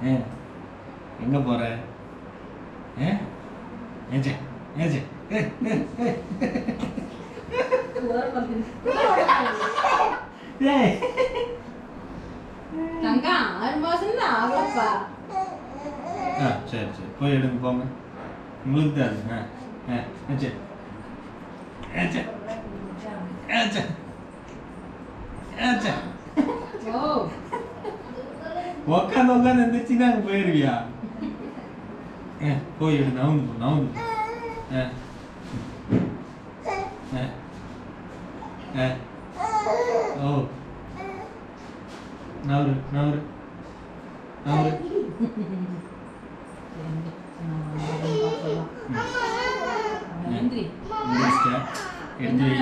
எங்கே போகிற ஆ ஏச்சே ஏச்சே ஏ ஏ ஏ. ஏய் தங்கா ஆறு மாசம் தான் ஆகப்பா. ஆ சரி சரி. போய் எடுங்க போங்க. உங்களுக்கு தான் அது. ஆ ஆ ஏச்சே ஏச்சே ஏச்சே ஏச்சே ஓ உக்காந்து உட்காந்து எந்திரிச்சின்னா அங்கே போயிடுவியா ஏ போய் நவுந்து போ நவுந்து போ ஆ ஆ ஆ ஓ நவரு நவரு நவரு எடுத்து வை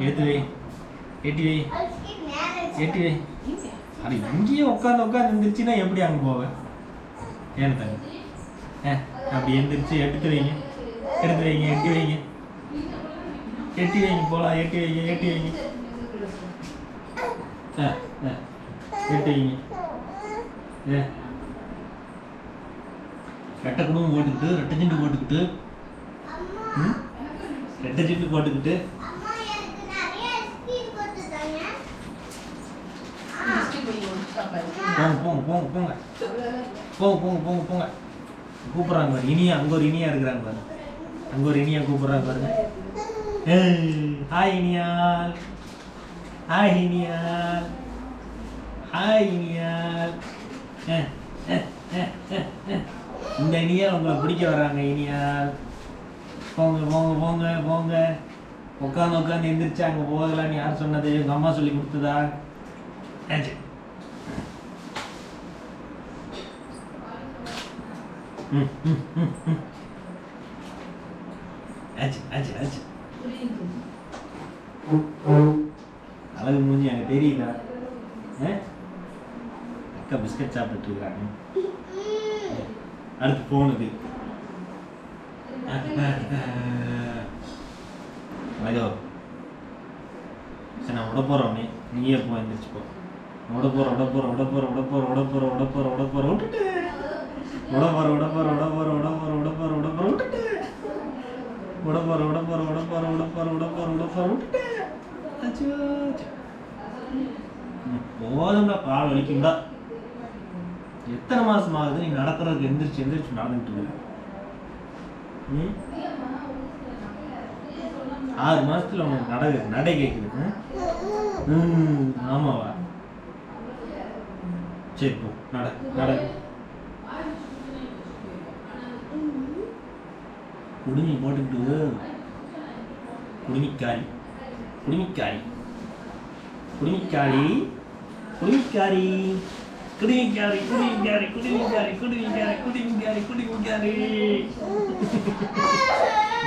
எடுத்து வை எட்டி வை எட்டி வை அது இங்கேயே உட்காந்து உட்காந்து எந்திரிச்சின்னா எப்படி அங்கே போவேன் ஏன் தங்க ஆ அப்படி எந்திரிச்சு எடுத்து வைங்க. எடுத்து வைங்க எட்டி வைங்க. எட்டி வைங்க போகலாம் எட்டி வைங்க எட்டி வைங்க. ஆ ஆ எட்டி வைங்க. ஏ. ரெட்டை குடும்பம் போட்டுக்கிட்டு ரெட்டை ஜிண்டு போட்டுக்கிட்டு ம்? ரெட்டை ஜிண்டு போட்டுக்கிட்டு போங்க போங்க போங்க. போங்க போங்க போங்க போங்க. போங்க கூப்பிட்றாங்க பாரு. இனியா அங்கே ஒரு இனியா இருக்கிறாங்க பாரு. அங்கே ஒரு இனியா கூப்பிட்றாங்க பாருங்க. ஹாய் இனியால் ஹாய் இனியால் ஹாய் இனியால் இந்த இனியால் உங்களை பிடிக்க வர்றாங்க இனியால் போங்க போங்க போங்க போங்க. உட்காந்து உட்காந்து எந்திரிச்சு அங்கே போகலான்னு யார் சொன்னது? உங்கள் அம்மா சொல்லி கொடுத்ததா ஆச்சு ம் ம் ம் ம் ஆச்சு ஆச்சு ஆச்சு அழகு மூஞ்சி தெரியுதா? ஆ? அக்கா பிஸ்கட் சாப்பிட்டுட்டு இருக்கிறாங்க அடுத்து போனது. அழகோ சரி நான் விட போகிறோம் நீ நீயே போ எந்திரிச்சு போ. விட போகிற விட போகிற விட போகிற விட போகிற விட போகிற விட போகிற விட போகிற விட்டுட்டு. உடம்பர் உடம்பர் உடம்பர் உடம்பர் உடம்பர் உடம்பர் விட்டுட்டேன் உடம்பர் உடம்பர் உடம்பர் உடம்பர் உடம்பர் உடம்பர் விட்டுட்டேன் போதும்டா கால் வலிக்கும்டா. எத்தனை மாசம் ஆகுது நீ நடக்கிறதுக்கு? எந்திரிச்சு எந்திரிச்சு நடந்துட்டு ம்? ஆறு மாசத்துல உனக்கு நட நடை கேட்குது ம் ஆமாவா? சரி போ. நட நட. குடுமி போட்டுக்கிட்டு குடுமிக்காரி குடுமிக்காரி குடுமிக்காரி குடுமிக்காரி குடுமிக்காரி குடுமிக்காரி குடுமிக்காரி குடுமிக்காரி குடுமிக்காரி குடுமிக்காரி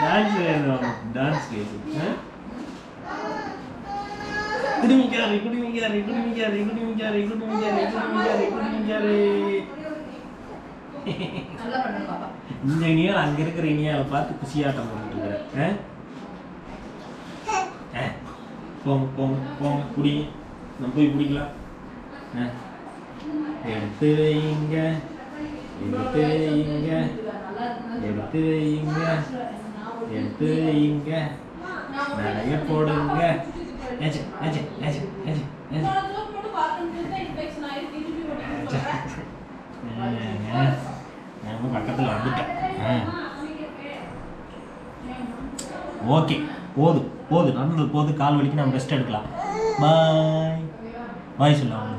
டான்ஸ் வேணும் டான்ஸ் வேணும் குடுமிக்காரி குடுமிக்காரி குடுமிக்காரி குடுமிக்காரி குடுமிக்காரி குடுமிக்காரி குடுமிக்காரி நல்லா பண்ணு பாப்பா இந்த இனியால் அங்க இருக்கிற இனியால பார்த்து குசியாட்டம்? ஆ? போங்க போங்க போங்க குடிங்க. நம்ம போய் குடிக்கலாம். ஆ? எடுத்து வைங்க எடுத்து வைங்க எடுத்து வைங்க எடுத்து வைங்க. நிறைய போடுங்க. ஏச்சு ஏச்சு ஏச்சு ஏச்சு ஏச்சு. நம்ம பக்கத்தில் வந்துட்டேன். ஓகே. போதும் போதும் நடந்தது போதும் கால் வலிக்கு நம்ம ரெஸ்ட் எடுக்கலாம். பாய் பாய் சொல்லு அவங்க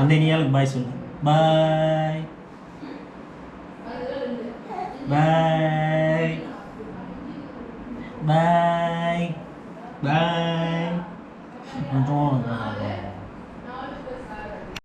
அந்த இனியாளுக்கு பாய் சொல்லு பாய் பாய் பாய் பாய்